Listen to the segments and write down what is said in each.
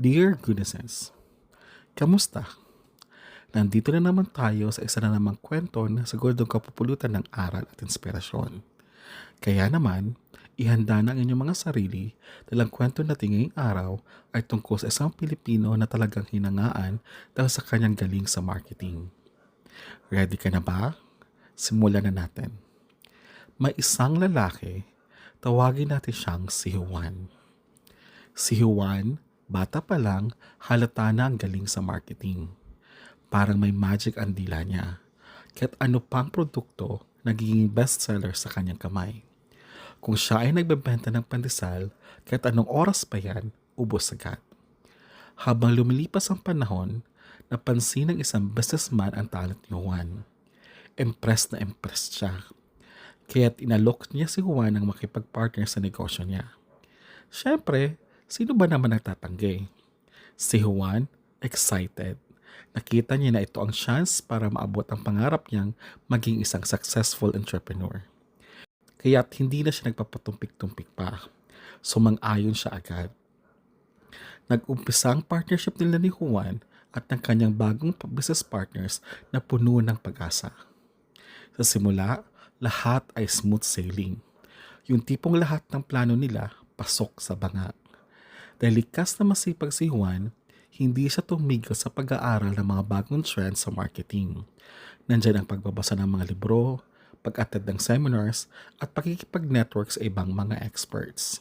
Dear Goodnesses, Kamusta? Nandito na naman tayo sa isa na namang kwento na siguradong kapupulutan ng aral at inspirasyon. Kaya naman, ihanda na ang inyong mga sarili dahil ang kwento natin ngayong araw ay tungkol sa isang Pilipino na talagang hinangaan dahil sa kanyang galing sa marketing. Ready ka na ba? Simulan na natin. May isang lalaki, tawagin natin siyang si Juan. Si Juan, bata pa lang, halata na ang galing sa marketing. Parang may magic ang dila niya. Kahit ano pang produkto, nagiging bestseller sa kanyang kamay. Kung siya ay nagbebenta ng pandesal, kahit anong oras pa yan, ubos agad. Habang lumilipas ang panahon, napansin ng isang businessman ang talent ni Juan. Impressed na impressed siya. Kaya't inalok niya si Juan ang makipag-partner sa negosyo niya. Siyempre, sino ba naman nagtatanggi? Si Juan, excited. Nakita niya na ito ang chance para maabot ang pangarap niyang maging isang successful entrepreneur. Kaya't hindi na siya nagpapatumpik-tumpik pa. Sumang-ayon siya agad. Nag-umpisa ang partnership nila ni Juan at ng kanyang bagong business partners na puno ng pag-asa. Sa simula, lahat ay smooth sailing. Yung tipong lahat ng plano nila pasok sa banga. Dahil likas na masipag si Juan, hindi siya tumigil sa pag-aaral ng mga bagong trends sa marketing. Nandyan ang pagbabasa ng mga libro, pag-attend ng seminars, at pakikipag-network sa ibang mga experts.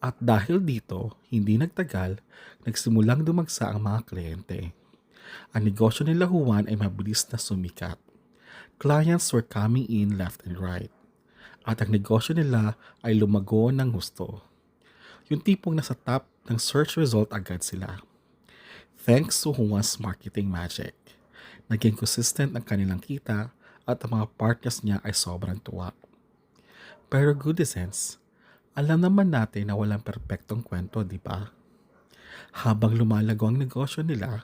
At dahil dito, hindi nagtagal, nagsimulang dumagsa ang mga kliyente. Ang negosyo nila Juan ay mabilis na sumikat. Clients were coming in left and right. At ang negosyo nila ay lumago ng gusto. Yung tipong nasa top ng search result agad sila. Thanks to Juan's marketing magic. Naging consistent ang kanilang kita at ang mga partners niya ay sobrang tuwa. Pero good sense, alam naman natin na walang perpektong kwento, di ba? Habang lumalago ang negosyo nila,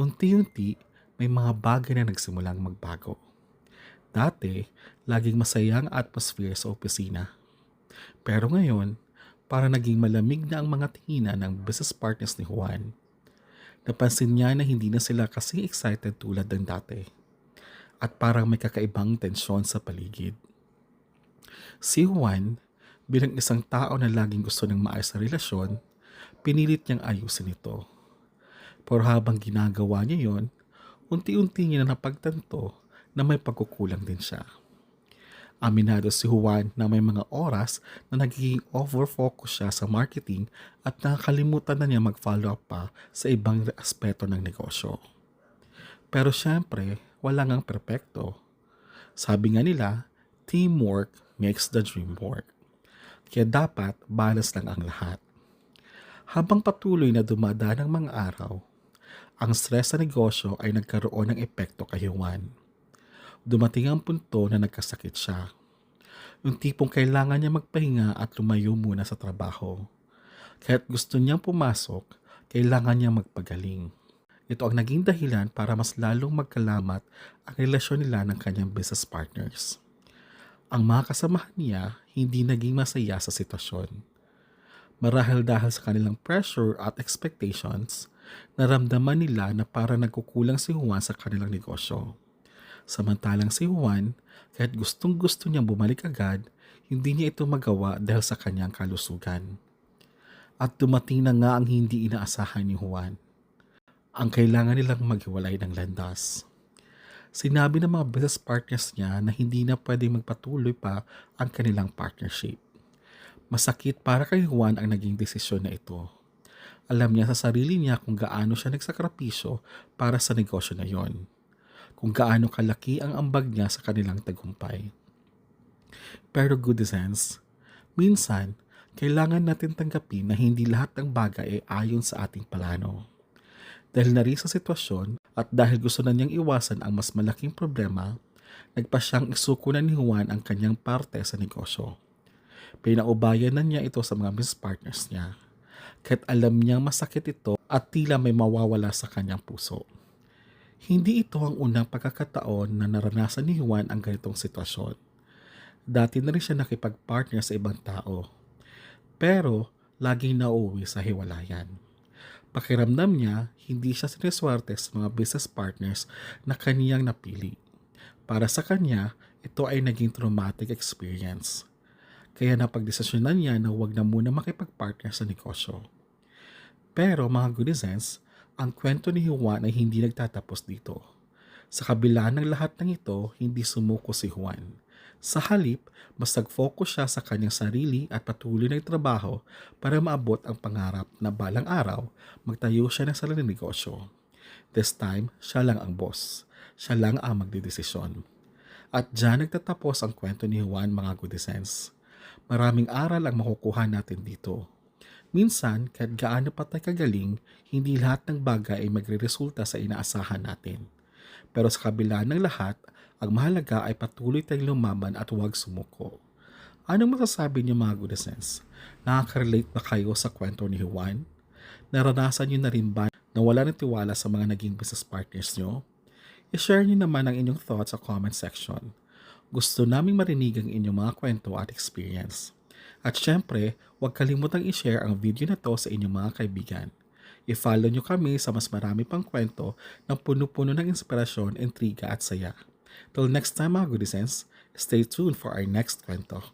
unti-unti may mga bagay na nagsimulang magbago. Dati, laging masaya ang atmosphere sa opisina. Pero ngayon, para naging malamig na ang mga tinginan ng business partners ni Juan. Napansin niya na hindi na sila kasing excited tulad ng dati. At parang may kakaibang tensyon sa paligid. Si Juan, bilang isang tao na laging gusto ng maayos na relasyon, pinilit niyang ayusin ito. Pero habang ginagawa niya yon, unti-unti niya na napagtanto na may pagkukulang din siya. Aminado si Juan na may mga oras na nagiging over-focus siya sa marketing at nakakalimutan na niya mag-follow up pa sa ibang aspeto ng negosyo. Pero syempre, wala ngang perpekto. Sabi nga nila, teamwork makes the dream work. Kaya dapat balance lang ang lahat. Habang patuloy na dumadaan ang mga araw, ang stress sa negosyo ay nagkaroon ng epekto kay Juan dumating ang punto na nagkasakit siya. Yung tipong kailangan niya magpahinga at lumayo muna sa trabaho. Kaya't gusto niyang pumasok, kailangan niya magpagaling. Ito ang naging dahilan para mas lalong magkalamat ang relasyon nila ng kanyang business partners. Ang mga kasamahan niya hindi naging masaya sa sitwasyon. Marahil dahil sa kanilang pressure at expectations, naramdaman nila na para nagkukulang si Juan sa kanilang negosyo. Samantalang si Juan, kahit gustong gusto niyang bumalik agad, hindi niya ito magawa dahil sa kanyang kalusugan. At dumating na nga ang hindi inaasahan ni Juan. Ang kailangan nilang maghiwalay ng landas. Sinabi ng mga business partners niya na hindi na pwedeng magpatuloy pa ang kanilang partnership. Masakit para kay Juan ang naging desisyon na ito. Alam niya sa sarili niya kung gaano siya nagsakripisyo para sa negosyo na yon kung gaano kalaki ang ambag niya sa kanilang tagumpay. Pero good sense, minsan, kailangan natin tanggapin na hindi lahat ng bagay ay ayon sa ating plano. Dahil na rin sa sitwasyon at dahil gusto na niyang iwasan ang mas malaking problema, nagpa siyang isuko na ni Juan ang kanyang parte sa negosyo. Pinaubayan na niya ito sa mga business partners niya. Kahit alam niyang masakit ito at tila may mawawala sa kanyang puso. Hindi ito ang unang pagkakataon na naranasan ni Juan ang ganitong sitwasyon. Dati na rin siya nakipag-partner sa ibang tao. Pero, laging nauwi sa hiwalayan. Pakiramdam niya, hindi siya siniswerte sa mga business partners na kaniyang napili. Para sa kanya, ito ay naging traumatic experience. Kaya napagdesisyonan niya na huwag na muna makipag-partner sa negosyo. Pero mga goodizens, ang kwento ni Juan ay hindi nagtatapos dito. Sa kabila ng lahat ng ito, hindi sumuko si Juan. Sa halip, mas nag-focus siya sa kanyang sarili at patuloy na trabaho para maabot ang pangarap na balang araw, magtayo siya ng sariling negosyo. This time, siya lang ang boss. Siya lang ang magdidesisyon. At dyan nagtatapos ang kwento ni Juan mga goodizens. Maraming aral ang makukuha natin dito. Minsan, kahit gaano pa tayo kagaling, hindi lahat ng bagay ay magre-resulta sa inaasahan natin. Pero sa kabila ng lahat, ang mahalaga ay patuloy tayong lumaban at huwag sumuko. Anong masasabi niyo mga goodness? Nakaka-relate ba kayo sa kwento ni Juan? Naranasan niyo na rin ba na wala ng tiwala sa mga naging business partners niyo? I-share niyo naman ang inyong thoughts sa comment section. Gusto naming marinig ang inyong mga kwento at experience. At syempre, huwag kalimutang i-share ang video na to sa inyong mga kaibigan. I-follow nyo kami sa mas marami pang kwento ng puno-puno ng inspirasyon, intriga at saya. Till next time mga goodisens, stay tuned for our next kwento.